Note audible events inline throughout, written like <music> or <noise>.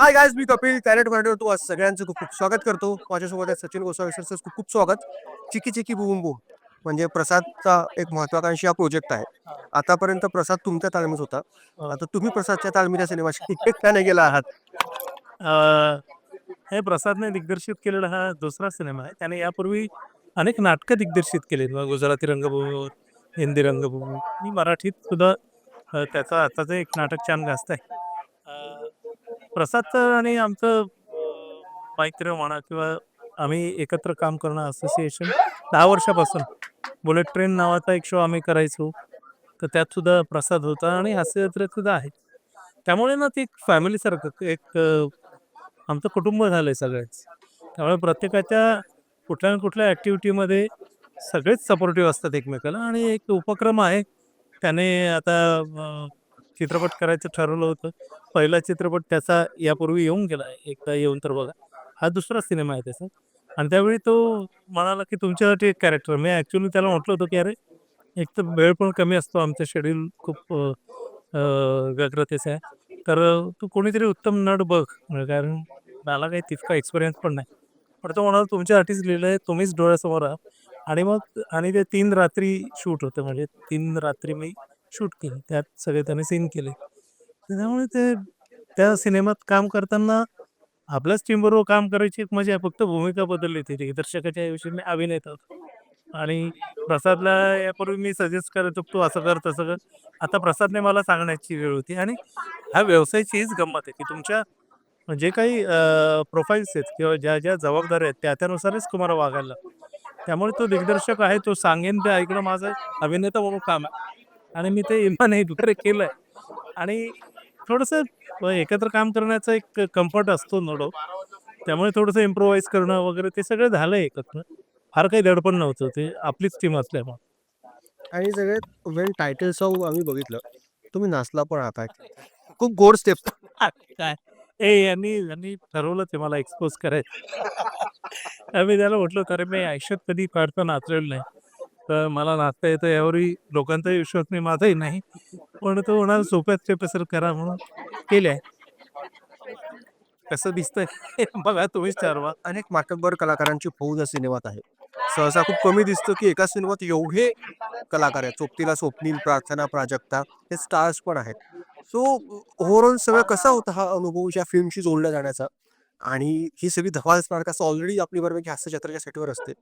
हाय guys मी कपिल कॅरेट मराठीवर तू आज सगळ्यांचं खूप खूप स्वागत करतो. माझ्यासोबत आहे सचिन गोसावी सर खूप खूप स्वागत. चिकी चिकी बुम बुम. म्हणजे प्रसादचा एक महत्वाकांक्षी हा प्रोजेक्ट आहे. आतापर्यंत प्रसाद तुमच्या तालमीत होता. आता तुम्ही प्रसादच्या तालमीच्या सिनेमाशी <laughs> एकट्याने गेला आहात? हे प्रसादने दिग्दर्शित केलेला हा दुसरा सिनेमा आहे. त्याने यापूर्वी अनेक नाटकं दिग्दर्शित केली. गुजराती रंगभूमीवर हिंदी रंगभूमी आणि मराठीत सुद्धा त्याचा आताचं एक नाटक छान गाजत आहे प्रसादचं आणि आमचं अ, म्हणा किंवा आम्ही एकत्र काम करणं असोसिएशन दहा वर्षापासून. बुलेट ट्रेन नावाचा एक शो आम्ही करायचो. तर त्यात सुद्धा प्रसाद होता आणि हास्यजत्रेत सुद्धा आहे त्यामुळे ना ती एक फॅमिलीसारखं एक आमचं कुटुंब झालंय सगळ्याच. त्यामुळे प्रत्येकाच्या कुठल्या ना कुठल्या ॲक्टिव्हिटीमध्ये सगळेच सपोर्टिव्ह असतात एकमेकाला आणि एक उपक्रम आहे. त्याने आता चित्रपट करायचं ठरवलं होतं. पहिला चित्रपट त्याचा यापूर्वी येऊन गेला. एकदा येऊन तर बघा. हा दुसरा सिनेमा आहे त्याचा. आणि त्यावेळी तो म्हणाला की तुमच्यासाठी एक कॅरेक्टर मी ॲक्च्युली त्याला म्हटलं होतं की अरे एक तर वेळ पण कमी असतो. आमचं शेड्यूल खूप व्यग्रतेचं आहे. तर तू कोणीतरी उत्तम नट बघ. म्हणजे कारण मला काही तितका एक्सपिरियन्स पण नाही. पण तो म्हणाला तुमच्यासाठीच लिहिलं आहे. तुम्हीच डोळ्यासमोर आहात. आणि मग आणि ते तीन रात्री शूट होतं. म्हणजे तीन रात्री मी शूट केलं त्यात सगळे त्याने सीन केले. त्यामुळे ते त्या सिनेमात काम करताना आपल्याच टीमबरोबर काम करायची एक मजा आहे. फक्त भूमिका बदलली ती दिग्दर्शकाच्या ऐवजी मी अभिनेता होतो. आणि प्रसादला यापूर्वी मी सजेस्ट करत होतो तू असं कर तसं कर. आता प्रसादने मला सांगण्याची वेळ होती. आणि ह्या व्यवसायाची हीच गंमत आहे की तुमच्या जे काही प्रोफाईल्स आहेत किंवा ज्या ज्या जबाबदाऱ्या आहेत त्या त्यानुसारच तुम्हाला वागायला त्यामुळे तो दिग्दर्शक आहे तो सांगेन ते ऐकणं माझं अभिनेता म्हणून काम आहे. आणि मी ते इमाने वगैरे केलं आहे आणि थोडंसं एकत्र काम करण्याचा एक कम्फर्ट असतो नो डाऊट त्यामुळे थोडंसं इम्प्रोवाईज करणं वगैरे ते सगळं झालं एकत्र. फार काही दडपण नव्हतं ते आपलीच टीम असल्यामुळे. आणि सगळ्यात वेन टायटल सॉन्ग आम्ही बघितलं. तुम्ही नाचला पण आता. खूप गोड स्टेप काय? ए यांनी यांनी ठरवलं ते मला एक्सपोज करायचं. आम्ही त्याला म्हटलं तर मी आयुष्यात कधी फारसं नाचलेलं नाही. तर मला नाचता येतं यावरही लोकांचाही विश्वास नाही माझाही नाही. पण तो म्हणाल सोप्यात स्टेप करा म्हणून केल्या कसं दिसतंय <laughs> बघा तुम्हीच ठरवा अनेक मातब्बर कलाकारांची फौज या सिनेमात आहे. सहसा खूप कमी दिसतं की एका सिनेमात एवढे कलाकार आहेत. सोबतीला स्वप्नील प्रार्थना प्राजक्ता हे स्टार्स पण आहेत. सो ओव्हरऑल सगळं कसा होता हा अनुभव या फिल्मशी जोडला जाण्याचा? आणि ही सगळी धमाल स्मारक असं ऑलरेडी आपली बऱ्यापैकी हास्य जत्रेच्या सेटवर असते.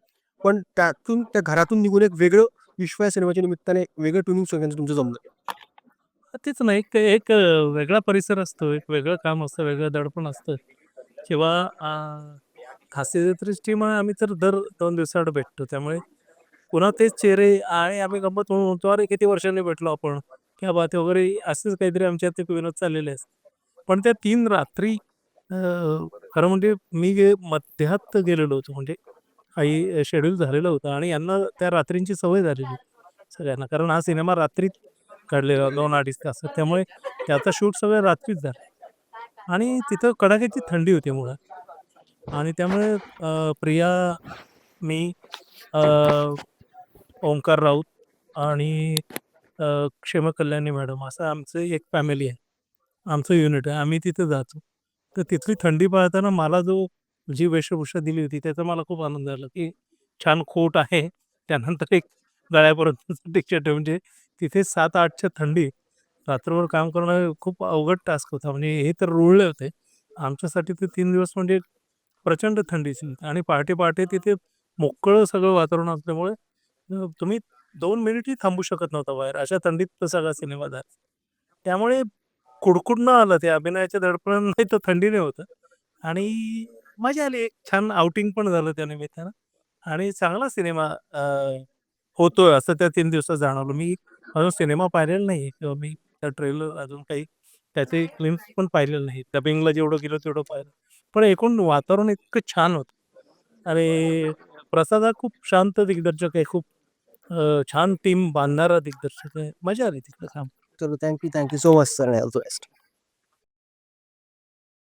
पण त्यातून त्या घरातून निघून एक वेगळं विश्व या सिनेमाच्या निमित्ताने एक वेगळं ट्युनिंग सगळ्यांचं तुमचं जमलं. तेच नाही एक एक वेगळा परिसर असतो एक वेगळं काम असतं वेगळं दडपण असतं. किंवा हास्य जत्रेची टीम आम्ही तर दर दोन दिवसाआड भेटतो त्यामुळे पुन्हा तेच चेहरे आणि आम्ही गंमत म्हणून म्हणतो अरे किती वर्षांनी भेटलो आपण? किंवा बाते वगैरे असेच काहीतरी आमच्या ते विनोद चाललेले आहेत. पण त्या तीन रात्री खरं म्हणजे मी गे- मध्यात गेलेलो होतो म्हणजे काही शेड्यूल झालेलं होतं आणि यांना त्या रात्रींची सवय झालेली सगळ्यांना. कारण हा सिनेमा रात्रीत काढलेला दोन अडीच तास. त्यामुळे त्याचा शूट सगळं रात्रीच झाला. आणि तिथं कडाक्याची थंडी होती मुळात. आणि त्यामुळे प्रिया मी ओंकार राऊत आणि अं, क्षेमकल्याणी मॅडम असं आमचं एक फॅमिली आहे. आमचं युनिट आहे. आम्ही तिथे जातो. तर तिथली थंडी पाहताना मला जो जी वेशभूषा दिली होती त्याचा मला खूप आनंद झाला की छान कोट आहे. त्यानंतर एक गळ्यापर्यंत टी म्हणजे तिथे सात आठच्या थंडी रात्रभर काम करणं खूप अवघड टास्क होता म्हणजे हे तर रुळले होते. आमच्यासाठी ते तीन दिवस म्हणजे प्रचंड थंडीची आणि पहाटे पहाटे तिथे मोकळं सगळं वातावरण असल्यामुळे तुम्ही दोन मिनिटही थांबू शकत नव्हता बाहेर अशा थंडीत तो सगळा सिनेमा झाला. त्यामुळे कुडकुडणं आलं ते अभिनयाच्या दडपण नाही तर थंडीने होतं. आणि मजा आली. एक छान आउटिंग पण झालं त्या निमित्तानं आणि चांगला सिनेमा अ, होतोय असं त्या तीन दिवसात जाणवलं. मी अजून सिनेमा पाहिलेला नाही किंवा मी त्या ट्रेलर अजून काही त्याचे क्लिम्स पण पाहिलेलं नाही. डबिंगला जेवढं गेलं तेवढं पाहिलं. पण एकूण वातावरण इतकं छान होतं. आणि प्रसाद हा खूप शांत दिग्दर्शक आहे. खूप अ, छान टीम बांधणारा दिग्दर्शक आहे. मजा आली तिथलं काम. चलो thank you thank you so much sir all the best